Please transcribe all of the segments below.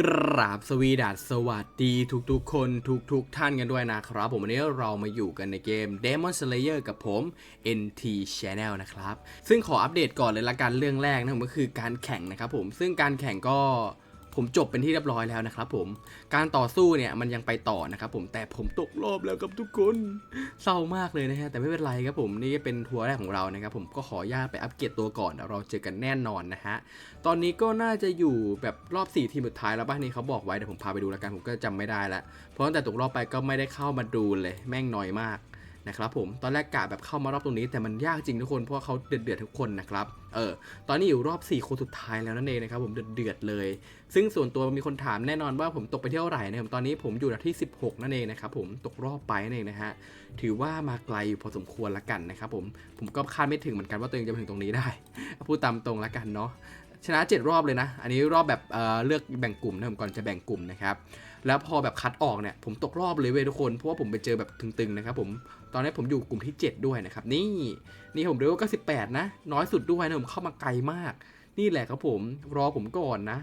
กราบสวีดัสสวัสดีทุกๆ คนทุกๆ ท่านกันด้วยนะครับ ผมวันนี้เรามาอยู่กันในเกม Demon Slayer กับผม NT Channel นะครับ ซึ่งขออัปเดตก่อนเลยละกันเรื่องแรกนะก็คือการแข่งนะครับผมซึ่งการแข่งก็ ผมจบเป็นที่เรียบร้อยแล้วนะครับผมการต่อสู้เนี่ยมันยังไปต่อนะครับผมแต่ผมตกรอบแล้วครับทุกคนเศร้ามากเลยนะฮะแต่ไม่เป็นไรครับผมนี่เป็นทัวร์แรกของเรานะครับผมก็ขออนุญาตไปอัปเกรดตัวก่อนเราเจอกันแน่นอนนะฮะตอนนี้ก็น่าจะอยู่แบบรอบ 4 ทีมสุดท้ายแล้วบ้านนี้เขาบอกไว้เดี๋ยวผมพาไปดูแล้วกันผมก็จำไม่ได้ละเพราะตั้งแต่ตกรอบไปก็ไม่ได้เข้ามาดูเลยแม่งน้อยมาก นะครับผมตอนแรกกะแบบเข้ามารอบตรงนี้แต่มันยากจริงทุกคนเพราะว่าเขาเดือดเดือดทุกคนนะครับเออตอนนี้อยู่รอบ 4 คนสุดท้ายแล้วนั่นเองนะครับผมเดือดเดือดเลย ซึ่งส่วนตัวมีคนถามแน่นอนว่าผมตกไปเที่ยวไหร่นะครับตอนนี้ผมอยู่อันดับที่ 16 นั่นเองนะครับผมตกรอบไปนั่นเองนะฮะถือว่ามาไกลอยู่พอสมควรละกันนะครับผมผมก็คาดไม่ถึงเหมือนกันว่าตัวเองจะมาถึงตรงนี้ได้พูดตามตรงละกันเนาะ ชนะ 7 รอบเลยนะ อันนี้รอบแบบเเลือกแบ่งกลุ่มนะผมก่อนจะแบ่งกลุ่มนะครับแล้วพอแบบคัดออกเนี่ยผมตกรอบเลยเว้ยทุกคนเพราะว่าผมไปเจอแบบตึงๆนะครับผมตอนนี้ผมอยู่กลุ่มที่ 7 ด้วยนะครับนี่นี่ผมเรียกว่าก็18นะน้อยสุดด้วยนะผมเข้ามาไกลมาก นี่แหละครับผมรอผมก่อนนะ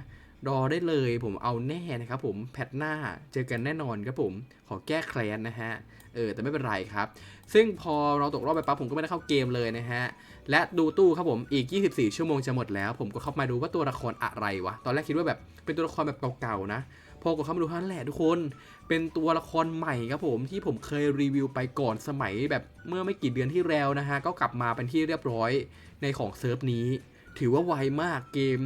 รอได้เลยผมเอาแน่นะครับผมแพทหน้าเจอกันแน่นอนครับผมขอแก้แค้นนะฮะเออแต่ไม่เป็นไรครับ ซึ่งพอเราตกรอบไปปั๊บผมก็ไม่ได้เข้าเกมเลยนะฮะและดูตู้ครับผมอีก 24 ชั่วโมงจะหมดแล้ว ผมก็เข้ามาดูว่าตัวละครอะไรวะตอนแรกคิดว่าแบบเป็นตัวละครแบบเก่าๆนะพอกดเข้ามาดูท่านั้นแหละทุกคน เป็นตัวละครใหม่ครับผมที่ผมเคยรีวิวไปก่อนสมัยแบบเมื่อไม่กี่เดือนที่แล้วนะฮะก็กลับมาเป็นที่เรียบร้อยในของเซิร์ฟนี้ ถือว่าไวมากเกม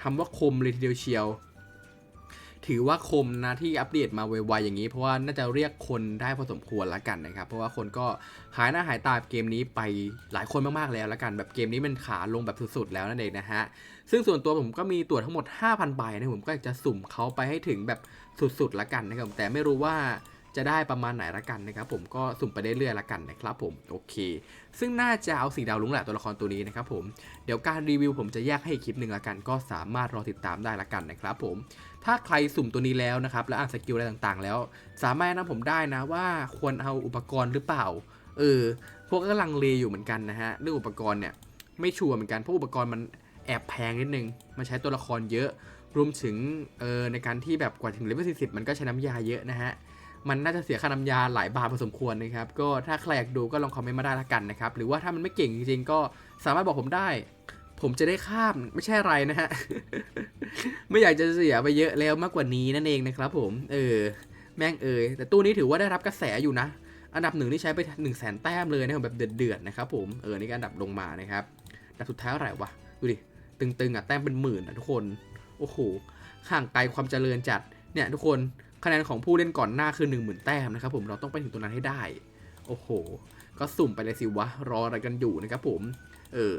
ทำว่าคมเลยทีเดียวเชียว ถือว่าคมนะที่อัปเดตมาไวๆอย่างนี้ เพราะว่าน่าจะเรียกคนได้พอสมควรละกันนะครับ เพราะว่าคนก็หายหน้าหายตาเกมนี้ไปหลายคนมากๆแล้วละกัน แบบเกมนี้มันขาลงแบบสุดๆแล้วนั่นเองนะฮะ ซึ่งส่วนตัวผมก็มีตัวทั้งหมด 5,000ใบนะผมก็อยากจะสุ่มเขาไปให้ถึงแบบสุดๆละกันนะครับแต่ไม่รู้ว่า จะได้ประมาณไหนละกันนะครับผมก็สุ่มไปเรื่อยๆละกันนะครับผมโอเค ซึ่งน่าจะเอาสีดาวลุงแหละตัวละครตัวนี้นะครับผมเดี๋ยวการรีวิวผมจะแยกให้คลิปหนึ่งละกัน ก็สามารถรอติดตามได้ละกันนะครับผมถ้าใครสุ่มตัวนี้แล้วนะครับและอ่านสกิลอะไรต่างๆ แล้ว สามารถนะนำผมได้นะว่าควรเอาอุปกรณ์หรือเปล่าเออพวกก็ลังเลอยู่เหมือนกันนะฮะเรื่องอุปกรณ์เนี่ยไม่ชัวร์เหมือนกันเพราะอุปกรณ์มันแอบแพงนิดนึงมันใช้ตัวละครเยอะรวมถึงเออในการที่แบบกว่าถึงเลเวล40 มันก็ใช้น้ำยาเยอะนะฮะ มันน่าจะเสียค่าน้ำยาหลายบาทพอสมควรนะครับ ก็ถ้าใครอยากดูก็ลองคอมเมนต์มาได้ละกันนะครับ หรือว่าถ้ามันไม่เก่งจริงๆก็สามารถบอกผมได้ ผมจะได้ข้ามไม่ใช่อะไรนะฮะ ไม่อยากจะเสียไปเยอะแล้วมากกว่านี้นั่นเองนะครับผม เออ แม่งเอยแต่ตู้นี้ถือว่าได้รับกระแสอยู่นะ อันดับหนึ่งที่ใช้ไป1นึ่งแสนแต้มเลยนะแบบเดือดๆนะครับผม เออ นี่ก็อันดับลงมานะครับอันดับสุดท้ายเท่าไรวะ ดูดิ ตึงๆอะ แต้มเป็นหมื่นอะทุกคน โอ้โห ห่างไกลความเจริญจัด เนี่ยทุกคน คะแนนของผู้เล่นก่อนหน้าคือ 1 0,000 แต้มนะครับผมเราต้องไปถึงตรงนั้นให้ได้ โอ้โห ก็สุ่มไปเลยสิวะ รออะไรกันอยู่นะครับผมเออ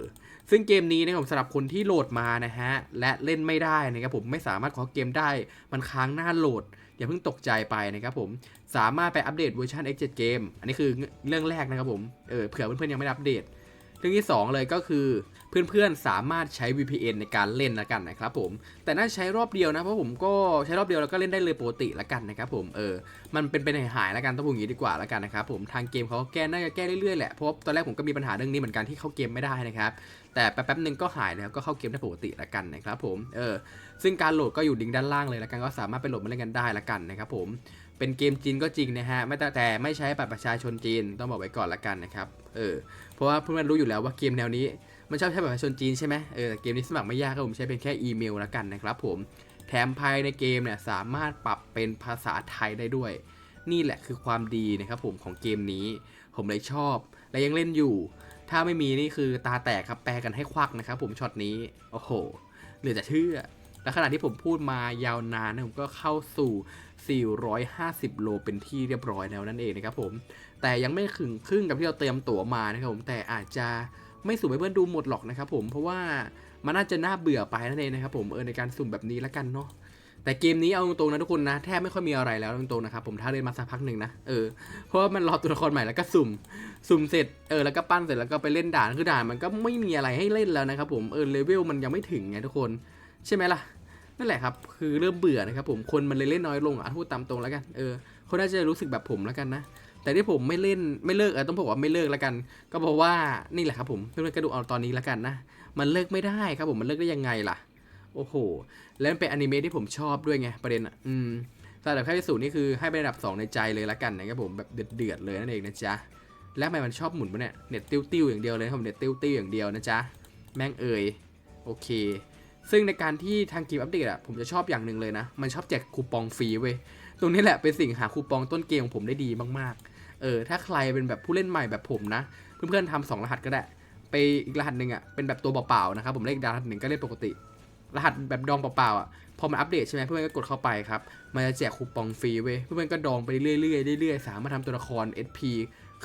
ซึ่งเกมนี้นะครับผมสำหรับคนที่โหลดมานะฮะและเล่นไม่ได้นะครับผมไม่สามารถขอเกมได้มันค้างหน้าโหลด อย่าเพิ่งตกใจไปนะครับผมสามารถไปอัปเดตเวอร์ชัน X7 เกมอันนี้คือเรื่องแรกนะครับผมเออเผื่อเพื่อนๆยังไม่อัปเดต เรื่องที่ 2 เลยก็คือเพื่อนๆสามารถใช้ VPN ในการเล่นละกันนะครับผม แต่น่าใช้รอบเดียวนะ เพราะผมก็ใช้รอบเดียวแล้วก็เล่นได้เลยปกติละกันนะครับผม เออ มันเป็นเป็นหายๆละกันต้องพูดอย่างนี้ดีกว่าละกันนะครับผม ทางเกมเขาแก้น่าจะแก้เรื่อยๆแหละ เพราะตอนแรกผมก็มีปัญหาเรื่องนี้เหมือนกันที่เข้าเกมไม่ได้นะครับ แต่แป๊บๆนึงก็หายแล้วก็เข้าเกมได้ปกติละกันนะครับผม เออ ซึ่งการโหลดก็อยู่ลิงด้านล่างเลยละกันก็สามารถไปโหลดมาเล่นกันได้ละกันนะครับผม เป็นเกมจีนก็จริงนะฮะ ไม่แต่แต่ไม่ใช้บัตรประชาชนจีนต้องบอกไว้ก่อนละกันนะครับ เออ เพราะว่าเพื่อนๆรู้อยู่แล้วว่าเกมแนวนี้มันชอบใช้แบัตรประชาชนจีนใช่ไหมเออเกมนี้สมัครไม่ยากครับผมใช้เป็นแค่อีเมลละกันนะครับผมแถมภายในเกมเนี่ยสามารถปรับเป็นภาษาไทยได้ด้วย นี่แหละคือความดีนะครับผมของเกมนี้ ผมเลยชอบ และยังเล่นอยู่ ถ้าไม่มีนี่คือตาแตกครับแปลกันให้ควักนะครับผมช็อตนี้โอ้โหเหลือจะเชื่อและขณะที่ผมพูดมายาวนานนะผมก็เข้าสู่ 450 โลเป็นที่เรียบร้อยแล้วนั่นเองนะครับผม แต่ยังไม่ถึงครึ่งกับที่เราเตรียมตั๋วมานะครับผมแต่อาจจะไม่สุ่มให้เพื่อนดูหมดหรอกนะครับผมเพราะว่ามันน่าจะน่าเบื่อไปนั่นเองนะครับผมเออในการสุ่มแบบนี้ละกันเนาะแต่เกมนี้เอาตรงๆนะทุกคนนะแทบไม่ค่อยมีอะไรแล้วตรงๆนะครับผมถ้าเล่นมาสักพักหนึ่งนะเออเพราะว่ามันรอตัวละครใหม่แล้วก็สุ่มสุ่มเสร็จเออแล้วก็ปั้นเสร็จแล้วก็ไปเล่นด่านคือด่านมันก็ไม่มีอะไรให้เล่นแล้วนะครับผมเออเลเวลมันยังไม่ถึงไงทุกคน ใช่ไหมล่ะนั่นแหละครับคือเริ่มเบื่อนะครับผมคนมันเลยเล่นน้อยลงอะพูดตามตรงแล้วกันเออคนน่าจะรู้สึกแบบผมแล้วกันนะ แต่ที่ผมไม่เล่นไม่เลิกเออต้องบอกว่าไม่เลิกแล้วกัน ก็เพราะว่านี่แหละครับผมเพื่อนๆก็ดูเอาตอนนี้แล้วกันนะมันเลิกไม่ได้ครับผมมันเลิกได้ยังไงล่ะ โอ้โห แล้วมันเป็นอนิเมะที่ผมชอบด้วยไงประเด็นอะอืมสำหรับค่พิสูจน์นี่คือให้เป็นอันดับ 2 ในใจเลยละกันนะครับผมแบบเดือดๆเลยนั่นเองนะจ๊ะแล้วทำไมมันชอบหมุนวะเนี่ยเน็ตติ้วๆอย่างเดียวเลยครับผมเน็ตติ้วๆอย่างเดียวนะจ๊ะแม่งเอ่ยโอเค ซึ่งในการที่ทางเกมอัปเดตอะผมจะชอบอย่างหนึ่งเลยนะ มันชอบแจกคูปองฟรีเว้ยตรงนี้แหละเป็นสิ่งหาคูปองต้นเกมของผมได้ดีมากๆ เออถ้าใครเป็นแบบผู้เล่นใหม่แบบผมนะ เพื่อนๆทำสองรหัสก็ได้ ไปอีกรหัสหนึ่งอะเป็นแบบตัวเปล่าๆนะครับผมเลขดาวรหัสหนึ่งก็เล่นปกติ รหัสแบบดองเปล่าๆอะพอมันอัปเดตใช่ไหมเพื่อนๆก็กดเข้าไปครับมันจะแจกคูปองฟรีเว้ยเพื่อนๆก็ดองไปเรื่อยๆเรื่อยๆสามารถทำตัวละคร SP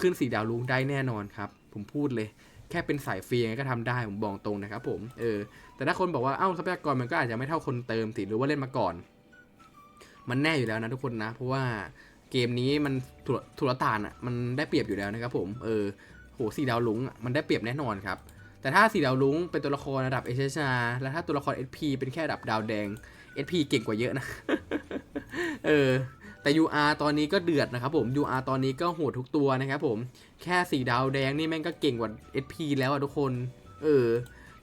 ขึ้นสีดาวลุงได้แน่นอนครับผมพูดเลยแค่เป็นสายฟรียก็ทำได้ผมบอกตรงนะครับผมเออแต่ถ้าคนบอกว่าเอ้าทรัพยากรมันก็อาจจะไม่เท่าคนเติมสิหรือว่าเล่นมาก่อน มันแน่อยู่แล้วนะทุกคนนะ เพราะว่า เกมนี้มันถุรทุรตานอะมันได้เปรียบอยู่แล้วนะครับผมเออโหสี่ดาวลุงอะมันได้เปรียบแน่นอนครับแต่ถ้าสีดาวลุงเป็นตัวละครระดับเอชาแล้วถ้าตัวละคร SP เป็นแค่ระดับดาวแดง SP เก่งกว่าเยอะนะ เออ แต่ UR ตอนนี้ก็เดือดนะครับผม UR ตอนนี้ก็โหดทุกตัวนะครับผม แค่สีดาวแดงนี่แม่งก็เก่งกว่า SP แล้วอะทุกคน เออ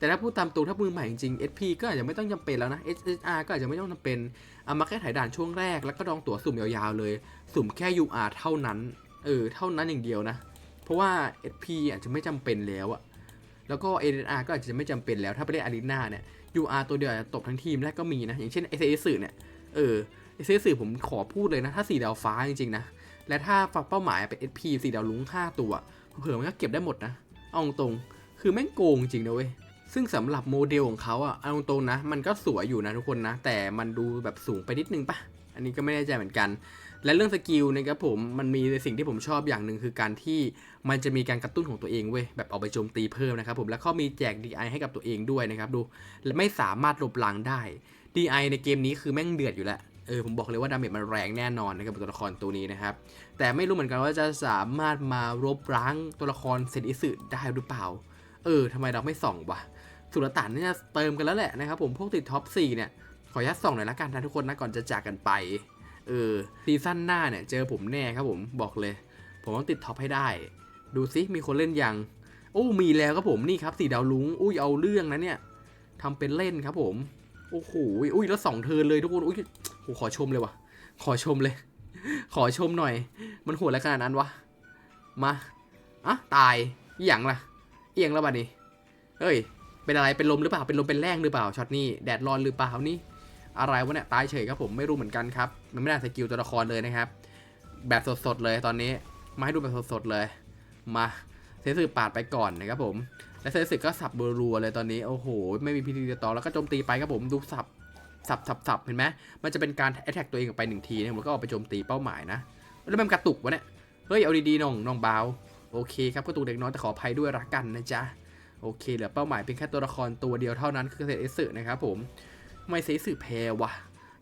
แต่ถ้าพูดตามตรงถ้ามือใหม่จริงๆ SP ก็อาจจะไม่ต้องจำเป็นแล้วนะ SSR ก็อาจจะไม่ต้องจำเป็นเอามาแค่ถ่ายด่านช่วงแรก แล้วก็ดองตั๋วสุ่มยาวๆเลย สุ่มแค่ UR เท่านั้น เออ เท่านั้นอย่างเดียวนะ เพราะว่า SP อาจจะไม่จำเป็นแล้วอะแล้วก็ ADR ก็อาจจะไม่จำเป็นแล้ว ถ้าไปเล่นอารีนาเนี่ย UR ตัวเดียวอาจจะตบทั้งทีมแรกก็มีนะ อย่างเช่น s อ s เนี่ย เออ s อ s ผมขอพูดเลยนะ ถ้าสีดาวฟ้าจริงๆนะ และถ้าฝักเป้าหมายเป็น SP สีดาวลุ้ง5ตัว เผื่อมันก็เก็บได้หมดนะ เอาตรง คือแม่งโกงจริงนะเว้ย ซึ่งสำหรับโมเดลของเขาอะเอาตรงๆนะ มันก็สวยอยู่นะทุกคนนะ แต่มันดูแบบสูงไปนิดนึงปะอันนี้ก็ไม่แน่ใจเหมือนกัน และเรื่องสกิลนะครับผมมันมีสิ่งที่ผมชอบอย่างหนึ่งคือการที่มันจะมีการกระตุ้นของตัวเองเว้ยแบบเอาไปโจมตีเพิ่มนะครับผมแล้วก็มีแจก DI ให้กับตัวเองด้วยนะครับดูและไม่สามารถลบหลังได้ DI ในเกมนี้คือแม่งเดือดอยู่แล้วเออผมบอกเลยว่าดาเมจมันแรงแน่นอนนะครับกับตัวละครตัวนี้นะครับ แต่ไม่รู้เหมือนกันว่าจะสามารถมารบล้างตัวละครเซนอิสึได้หรือเปล่า เออทำไมเราไม่ส่องวะ สุลต่านเนี่ยเติมกันแล้วแหละนะครับผมพวกติดท็อป4เนี่ยขออนุญาตส่องหน่อยละกันนะทุกคนนะก่อนจะจากกันไปเออซีซั่นหน้าเนี่ยเจอผมแน่ครับผมบอกเลย ผมต้องติดท็อปให้ได้ ดูซิมีคนเล่นยังโอ้มีแล้วครับผมนี่ครับสีดาวลุงอุ้ยเอาเรื่องนะเนี่ยทำเป็นเล่นครับผมโอ้โหอุ้ยแล้วสองเทินเลยทุกคนอุ้ยโหขอชมเลยว่ะขอชมเลย ขอชมหน่อย มันโหดอะไรขนาดนั้นวะมาอะตายอย่างล่ะ เอียงแล้วบัดนี้เฮ้ย เป็นอะไรเป็นลมหรือเปล่าเป็นลมเป็นแรงหรือเปล่าช็อตนี้แดดร้อนหรือเปล่านี่อะไรวะเนี่ยตายเฉยครับผมไม่รู้เหมือนกันครับมันไม่ได้สกิลตัวละครเลยนะครับ แบบสดๆเลยตอนนี้มาให้ดูแบบสดๆเลยมาเซนสึปาดไปก่อนนะครับผมและเซนสึก็สับรัวๆเลยตอนนี้โอ้โหไม่มีพิธีต่อแล้วก็โจมตีไปครับผมดูสับสับสับสับเห็นไหมมันจะเป็นการแอ t แทกตัวเองออกไปหนึ่งทีนะแล้วก็เอาไปโจมตีเป้าหมายนะแล้วมันกระตุกวะเนี่ยเฮ้ยเอาดีๆน้องน้องเบาโอเคครับกระตุกเด็กน้อยแต่ขออภัยด้วยรักกันนะจ๊ะ โอเคเหลือเป้าหมายเป็นแค่ตัวละครตัวเดียวเท่านั้นคือเซตเอสึนะครับผมไม่เซตสึแพ้วะ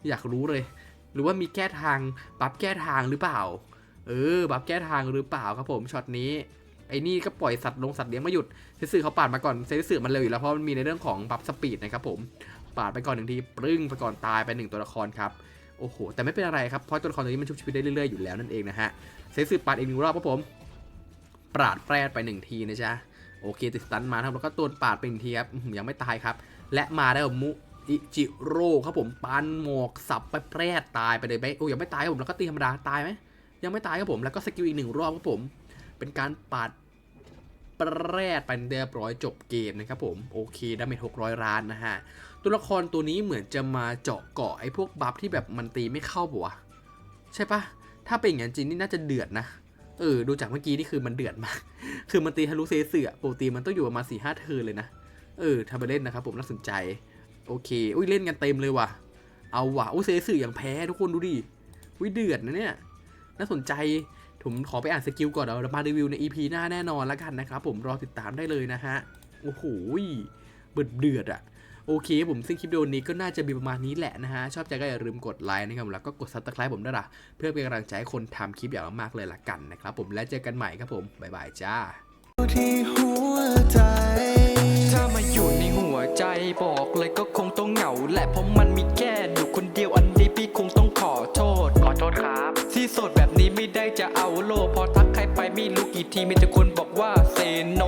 อยากรู้เลย หรือว่ามีแก้ทางปรับแก้ทางหรือเปล่า เออปรับแก้ทางหรือเปล่าครับผมช็อตนี้ไอ้นี่ก็ปล่อยสัตว์ลงสัตว์เลี้ยงมาหยุดเซซึเขาปาดมาก่อนเซซึมันเร็วอยู่แล้วเพราะมันมีในเรื่องของบัฟสปีดนะครับผมปาดไปก่อนหนึ่งทีปรึ้งไปก่อนตายไปหนึ่งตัวละครครับโอ้โหแต่ไม่เป็นอะไรครับเพราะตัวละครตัวนี้มันชุบชีวิตได้เรื่อยๆอยู่แล้วนั่นเองนะฮะเซซึปาดอีกหนึ่งรอบครับผมปาดแปรดไปหนึ่งทีนะจ๊ะ โอเคติดสตันมาครับแล้วก็ตัวปาดไปหนึ่งทีครับยังไม่ตายครับ และมาได้แบบมุอิจิโร่ครับผมปันหมอกสับไปแปรดตายไปเลยไหมโอ้ยังไม่ตายครับผมแล้วก็ตีธรรมดาตายไหมยังไม่ตายครับผมแล้วก็สกิลอีกหนึ่งรอบครับผม เป็นการปาดแปรดไปเรียบร้อยจบเกมนะครับผมโอเคดาเมจหกร้อยล้านนะฮะตัวละครตัวนี้เหมือนจะมาเจาะเกาะไอ้พวกบัฟที่แบบมันตีไม่เข้าปะวะใช่ปะถ้าเป็นอย่างจริงนี่น่าจะเดือดนะ เออ ดูจากเมื่อกี้นี่คือมันเดือดมาก คือมันตีทะลุเซเสือปกติมันต้องอยู่ประมาณสี่ห้าเทิร์นเลยนะ เออทำไปเล่นนะครับผมน่าสนใจ โอเค อุ้ยเล่นกันเต็มเลยว่ะ เอาว่ะอุ้ยเซเสืออย่างแพ้ทุกคนดูดิอุ้ยเดือดนะเนี่ย น่าสนใจ ผมขอไปอ่านสกิลก่อนเดี๋ยวมารีวิวใน EP หน้าแน่นอนแล้วกันนะครับผมรอติดตามได้เลยนะฮะ โอ้โหเบิดเดือดอะ โอเคผมซึ่งคลิปวิดีโอนี้ก็น่าจะมีประมาณนี้แหละนะฮะ ชอบใจก็อย่าลืมกดไลค์นะครับแล้วก็กดซับสไคร b e ผมด้วยล่ะเพื่อเป็นกำลังใจให้คนทำคลิปอย่างมากๆเลยละกันนะครับผมและเจอกันใหม่ครับผมบ๊ายบายจ้าที่หัวใจ ถ้ามาอยู่ในหัวใจบอกเลยก็คงต้องเหงาแหละเพราะมันมีแค่อยู่คนเดียวอันนี้พี่คงต้องขอโทษ ขอโทษครับ ที่โสดแบบนี้ไม่ได้จะเอาโลกพอทักใครไปไม่รู้กี่ทีมีแต่คนบอกว่าเซโน